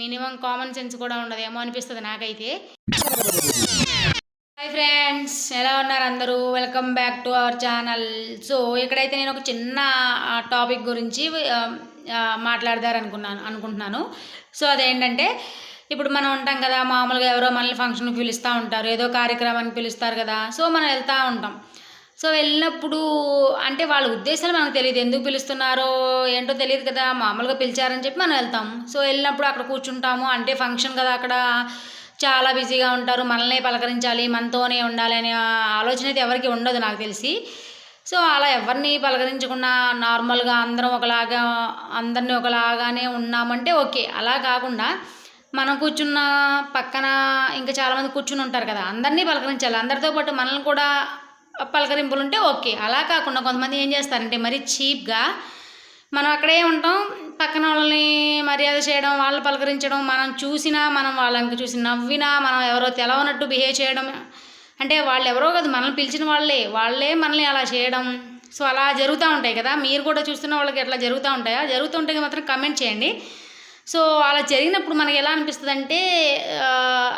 Minimum common sense కూడా ఉండదేమో అనిపిస్తుంది నాకైతే. హాయ్ ఫ్రెండ్స్ ఎలా ఉన్నారు అందరూ? Welcome back to our channel. So ఇక్కడైతే నేను ఒక చిన్న టాపిక్ గురించి మాట్లాడదారనుకున్నాను అనుకుంటున్నాను. సో అదేంటంటే ఇప్పుడు మనం ఉంటాం కదా మామూలుగా ఎవరో మనల్ని ఫంక్షన్కి పిలుస్తూ ఉంటారు ఏదో కార్యక్రమానికి పిలుస్తారు కదా. సో మనం వెళ్తూ ఉంటాం. సో వెళ్ళినప్పుడు అంటే వాళ్ళ ఉద్దేశాలు మనకు తెలియదు. ఎందుకు పిలుస్తున్నారో ఏంటో తెలియదు కదా. మామూలుగా పిలిచారని చెప్పి మనం వెళ్తాం. సో వెళ్ళినప్పుడు అక్కడ కూర్చుంటాము. అంటే ఫంక్షన్ కదా అక్కడ. చాలా బిజీగా ఉంటారు. మనల్ని పలకరించాలి. మనతోనే ఉండాలి అనే ఆలోచన అయితే ఎవరికి ఉండదు నాకు తెలిసి. సో అలా ఎవరిని పలకరించకుండా నార్మల్గా అందరం ఒకలాగా అందరినీ ఒకలాగానే ఉన్నామంటే ఓకే. అలా కాకుండా మనం కూర్చున్న పక్కన ఇంకా చాలామంది కూర్చుని ఉంటారు కదా. అందరినీ పలకరించాలి. అందరితో పాటు మనల్ని కూడా పలకరింపులు ఉంటే ఓకే. అలా కాకుండా కొంతమంది ఏం చేస్తారంటే మరీ చీప్గా మనం అక్కడే ఉంటాం పక్కన వాళ్ళని మర్యాద చేయడం వాళ్ళు పలకరించడం మనం చూసినా మనం వాళ్ళని చూసి నవ్వినా మనం ఎవరో తెలవనట్టు బిహేవ్ చేయడం. అంటే వాళ్ళు ఎవరో కదా మనల్ని పిలిచిన వాళ్ళే. వాళ్ళే మనల్ని అలా చేయడం. సో అలా జరుగుతూ ఉంటాయి కదా. మీరు కూడా చూస్తున్న వాళ్ళకి ఎట్లా జరుగుతూ ఉంటాయా? జరుగుతుంటే మాత్రం కమెంట్ చేయండి. సో అలా జరిగినప్పుడు మనకి ఎలా అనిపిస్తుంది అంటే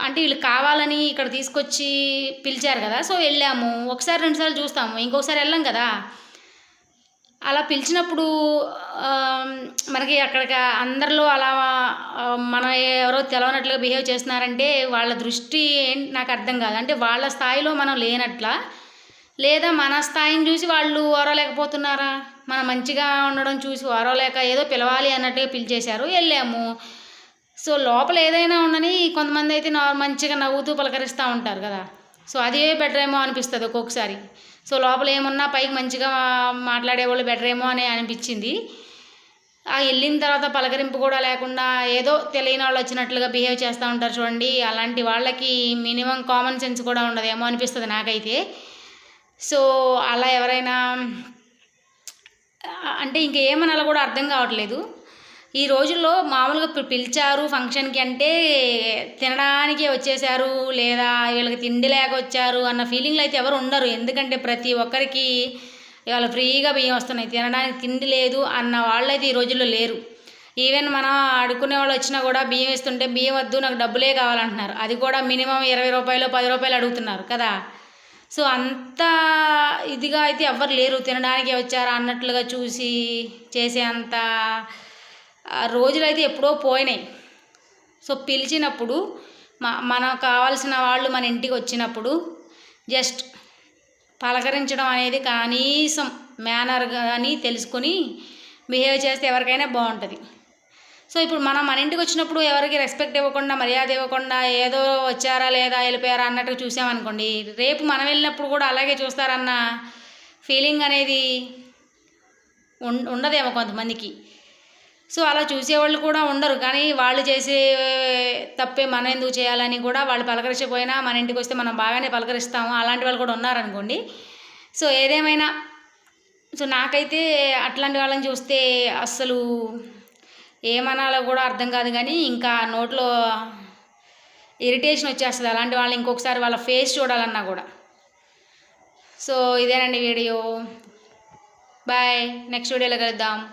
అంటే వీళ్ళు కావాలని ఇక్కడ తీసుకొచ్చి పిలిచారు కదా సో వెళ్ళాము. ఒకసారి రెండుసార్లు చూస్తాము. ఇంకొకసారి వెళ్ళాం కదా. అలా పిలిచినప్పుడు మనకి అక్కడికి అందరిలో అలా మన ఎవరో తెలవనట్లుగా బిహేవ్ చేస్తున్నారంటే వాళ్ళ దృష్టి ఏంటి నాకు అర్థం కాదు. అంటే వాళ్ళ స్థాయిలో మనం లేనట్లా లేదా మన స్థాయిని చూసి వాళ్ళు ఓరలేకపోతున్నారా మనం మంచిగా ఉండడం చూసి ఓరలేక ఏదో పిలవాలి అన్నట్టుగా పిలిచేశారు వెళ్ళాము. సో లోపల ఏదైనా ఉండని కొంతమంది అయితే మంచిగా నవ్వుతూ పలకరిస్తూ ఉంటారు కదా. సో అదే బెటర్ ఏమో అనిపిస్తుంది ఒక్కొక్కసారి. సో లోపల ఏమున్నా పైకి మంచిగా మాట్లాడేవాళ్ళు బెటర్ ఏమో అని అనిపించింది. ఆ వెళ్ళిన తర్వాత పలకరింపు కూడా లేకుండా ఏదో తెలియని వాళ్ళు వచ్చినట్లుగా బిహేవ్ చేస్తూ ఉంటారు చూడండి అలాంటి వాళ్ళకి మినిమం కామన్ సెన్స్ కూడా ఉండదేమో అనిపిస్తుంది నాకైతే. సో అలా ఎవరైనా అంటే ఇంక ఏమనాలో కూడా అర్థం కావట్లేదు. ఈ రోజుల్లో మామూలుగా పిలిచారు ఫంక్షన్కి అంటే తినడానికే వచ్చేసారు లేదా వీళ్ళకి తిండి లేక వచ్చారు అన్న ఫీలింగ్లో అయితే ఎవరు ఉండరు. ఎందుకంటే ప్రతి ఒక్కరికి ఇవాళ ఫ్రీగా బియ్యం వస్తున్నాయి. తినడానికి తిండి లేదు అన్న వాళ్ళైతే ఈ రోజుల్లో లేరు. ఈవెన్ మనం అడుక్కునే వాళ్ళు వచ్చినా కూడా బియ్యం ఇస్తుంటే బియ్యం వద్దు నాకు డబ్బులే కావాలంటున్నారు. అది కూడా మినిమం ఇరవై రూపాయలు పది రూపాయలు అడుగుతున్నారు కదా. సో అంత ఇదిగా అయితే ఎవ్వరు లేరు. తినడానికి వచ్చారా అన్నట్లుగా చూసి చేసేంత రోజులు అయితే ఎప్పుడో పోయినాయి. సో పిలిచినప్పుడు మ మనకు కావాల్సిన వాళ్ళు మన ఇంటికి వచ్చినప్పుడు జస్ట్ పలకరించడం అనేది కనీసం మేనర్ కానీ తెలుసుకొని బిహేవ్ చేస్తే ఎవరికైనా బాగుంటుంది. సో ఇప్పుడు మనం మన ఇంటికి వచ్చినప్పుడు ఎవరికి రెస్పెక్ట్ ఇవ్వకుండా మర్యాద ఇవ్వకుండా ఏదో వచ్చారా లేదా వెళ్ళిపోయారా అన్నట్టుగా చూసామనుకోండి రేపు మనం వెళ్ళినప్పుడు కూడా అలాగే చూస్తారన్న ఫీలింగ్ అనేది ఉం ఉండదేమో కొంతమందికి. సో అలా చూసేవాళ్ళు కూడా ఉండరు. కానీ వాళ్ళు చేసే తప్పే మనం ఎందుకు చేయాలని కూడా వాళ్ళు పలకరించకపోయినా మన ఇంటికి వస్తే మనం బాగానే పలకరిస్తాము. అలాంటి వాళ్ళు కూడా ఉన్నారనుకోండి. సో ఏదేమైనా సో నాకైతే అట్లాంటి వాళ్ళని చూస్తే అస్సలు ఏమనాలో కూడా అర్థం కాదు కానీ ఇంకా నోట్లో ఇరిటేషన్ వచ్చేస్తుంది. అలాంటి వాళ్ళు ఇంకొకసారి వాళ్ళ ఫేస్ చూడాలన్నా కూడా. సో ఇదేనండి వీడియో. బాయ్. నెక్స్ట్ వీడియోలో కలుద్దాం.